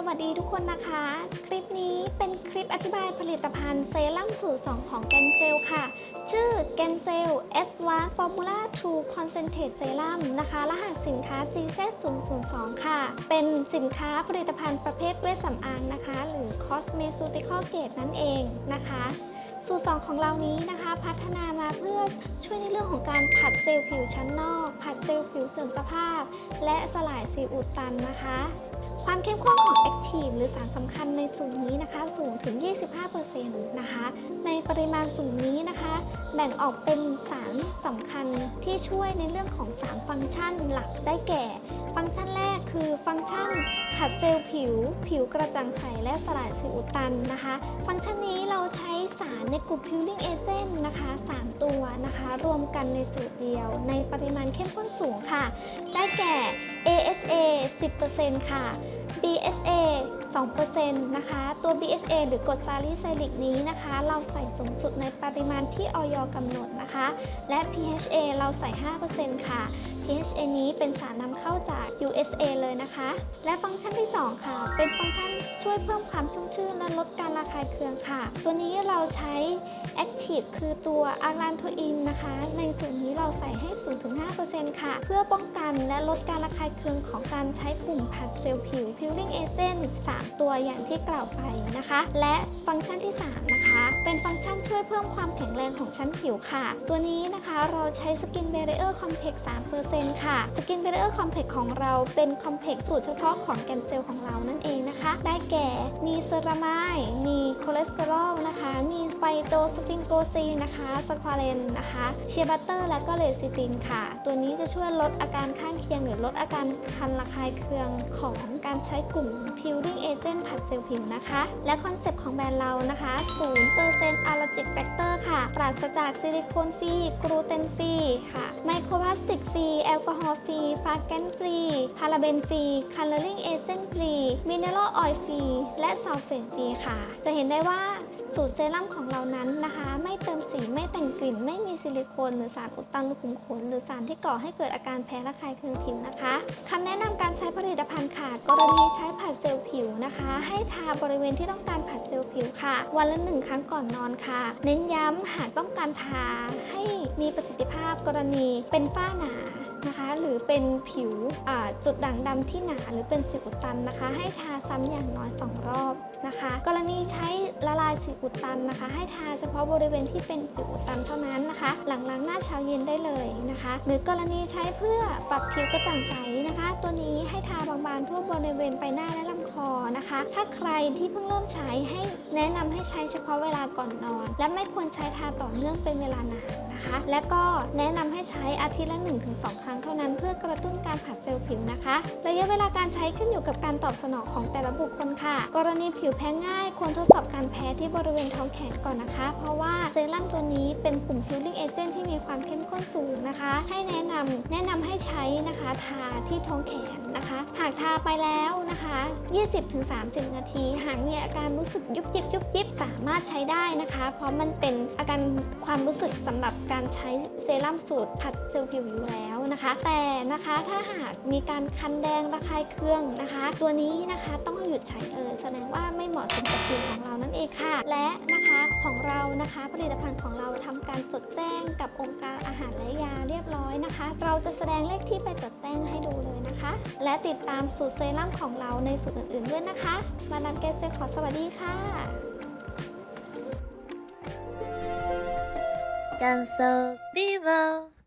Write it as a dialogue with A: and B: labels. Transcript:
A: สวัสดีทุกคนนะคะ คลิปนี้เป็นคลิปอธิบายผลิตภัณฑ์เซรั่มสูตร 2 ของแกนเซลค่ะ ชื่อแกนเซล s อ a Formula True Concentrate Serum นะคะ รหัสสินค้า GZ002 ค่ะ เป็นสินค้าผลิตภัณฑ์ประเภทเวชสำอางนะคะ หรือ Cosmeceutical Grade นั่นเองนะคะสูตร2ของเรานี้นะคะพัฒนามาเพื่อช่วยในเรื่องของการผัดเซลล์ผิวชั้นนอก ผัดเซลล์ผิวเสื่อมสภาพ และสลายซีอุดตันนะคะ ความเข้มข้นของ Active หรือสารสำคัญในสูตรนี้นะคะ สูงถึง 25%นะคะ ในปริมาณสูงนี้นะคะ แบ่งออกเป็นสารสำคัญที่ช่วยในเรื่องของ 3 ฟังก์ชันหลักได้แก่ ฟังก์ชันแรกคือฟังก์ชันผัดเซลล์ผิว ผิวกระจ่างใสและสลายสิวอุดตันนะคะ ฟังก์ชันนี้เราใช้สารในกลุ่ม Peeling Agent นะคะ 3 ตัวนะคะ รวมกันในสูตรเดียว ในปริมาณเข้มข้นสูงค่ะ ได้แก่ ASA 10%ค่ะ BHA 2%นะคะ ตัว BHA หรือกรดซาลิไซลิกนี้นะคะ เราใส่สูงสุดในปริมาณที่ออยกำหนด นะคะ และ PHA เราใส่ 5%ค่ะ PHA นี้เป็นสารนำเข้าจาก USA เลยนะคะ และฟังก์ชันที่ 2 ค่ะ เป็นฟังก์ชันช่วยเพิ่มความชุ่มชื่นและลดการระคายเคืองค่ะ ตัวนี้เราใช้ Active คือตัวอารันโทอินนะคะ ในส่วนนี้เราใส่ให้สูงถึง5%ค่ะ เพื่อป้องกันและลดการระคายเคืองของการใช้ปุ่มผัดเซลล์ผิว Peeling Agent 3 ตัวอย่างที่กล่าวไปนะคะ และฟังก์ชันที่ 3 นะคะ เป็นฟังก์ชันช่วยเพิ่มความแข็งแรงของชั้นผิวค่ะ ตัวนี้นะคะเราใช้ Skin Barrier Complex 3%ค่ะ Skin Barrier Complex ของเราเป็นคอมเพล็กซ์สูตรเฉพาะของแกนเซลของเรานั่นเองนะคะ ได้แก่ มีเซรามาย มีคอเลสเตอรอลนะคะ มีไฟโตสฟิงโกซีนะคะสควาเลนนะคะเชียบัตเตอร์และก็เลซิตินค่ะ ตัวนี้จะช่วยลดอาการข้างเคียงหรือลดอาการคันระคายเคืองของการใช้กลุ่ม Peeling Agent ผัดเซลล์ผิวนะคะ และคอนเซปต์ของแบรนด์เรานะคะสู0% Allergic Factor ค่ะ ปราศจากซิลิโคนฟรีกลูเตนฟรีค่ะ ไมโครพลาสติกฟรี แอลกอฮอล์ฟรีฟาแกนฟรี พาราเบนฟรี คัลเลอริงเอเจนต์ฟรี มินเนอรัลออยล์ฟรี และซัลเฟตฟรีค่ะ จะเห็นได้ว่าสูตรเซรั่มของเรานั้นนะคะ ไม่เติม สีไม่แต่งกลิ่น ไม่มีซิลิโคนหรือสารอุดตันรูขุมขน หรือสารที่ก่อให้เกิดอาการแพ้ระคายเคืองผิวนะคะคำแนะนำการใช้ผลิตภัณฑ์ค่ะ กรณีใช้ผัดเซลล์ผิวนะคะ ให้ทาบริเวณที่ต้องการผัดเซลล์ผิวค่ะ วันละหนึ่งครั้งก่อนนอนค่ะ เน้นย้ำหากต้องการทาให้มีประสิทธิภาพกรณีเป็นฝ้าหนานะคะ หรือเป็นผิวจุดด่างดำที่หนาหรือเป็นสิวอุดตันนะคะ ให้ทาซ้ำอย่างน้อย 2 รอบนะคะ กรณีใช้ละลายสิวอุดตันนะคะ ให้ทาเฉพาะบริเวณที่เป็นสิวอุดตันเท่านั้นนะคะ หลังล้างหน้าเช้าเย็นได้เลยนะคะ หรือกรณีใช้เพื่อปรับผิวกระจ่างใสนะคะ ตัวนี้ให้ทาบางๆทั่วบริเวณใบหน้าและลำคอนะคะ ถ้าใครที่เพิ่งเริ่มใช้ให้แนะนำให้ใช้เฉพาะเวลาก่อนนอน และไม่ควรใช้ทาต่อเนื่องเป็นเวลานาน นะคะ และก็แนะนำให้ใช้อาทิตย์ละ 1-2 ครั้งเท่านั้น เพื่อกระตุ้นการผัดเซลล์ผิวนะคะระยะเวลาการใช้ขึ้นอยู่กับการตอบสนองของแต่ละบุคคลค่ะ กรณีผิวแพ้ง่าย ควรทดสอบการแพ้ที่บริเวณท้องแขนก่อนนะคะ เพราะว่าเซรั่มตัวนี้เป็นกลุ่ม Healing Agent ที่มีความเข้มข้นสูงนะคะ ให้แนะนำแนะนำให้ใช้นะคะทาที่ท้องแขนนะคะ หากทาไปแล้วนะคะ 20-30 นาที หากมีอาการรู้สึกยุบยิบยุบยิบสามารถใช้ได้นะคะ เพราะมันเป็นอาการความรู้สึกสำหรับการใช้เซรั่มสูตรผัดเซลล์ผิวอยู่แล้วนะคะ แต่นะคะถ้าหากมีการคันแดงระคายเคืองนะคะ ตัวนี้นะคะต้องหยุดใช้เลยแสดงว่าไม่เหมาะสมกับผิวของเรานั่นเองค่ะ และนะคะของเรานะคะผลิตภัณฑ์ของเราทำการจดแจ้งกับองค์การอาหารและยาเรียบร้อยนะคะ เราจะแสดงเลขที่ไปจดแจ้งให้ดูเลยนะคะ และติดตามสูตรเซรั่มของเราในสูตรอื่นๆด้วยนะคะ มาดามเกสเซขอสวัสดีค่ะ
B: Danso Vivo.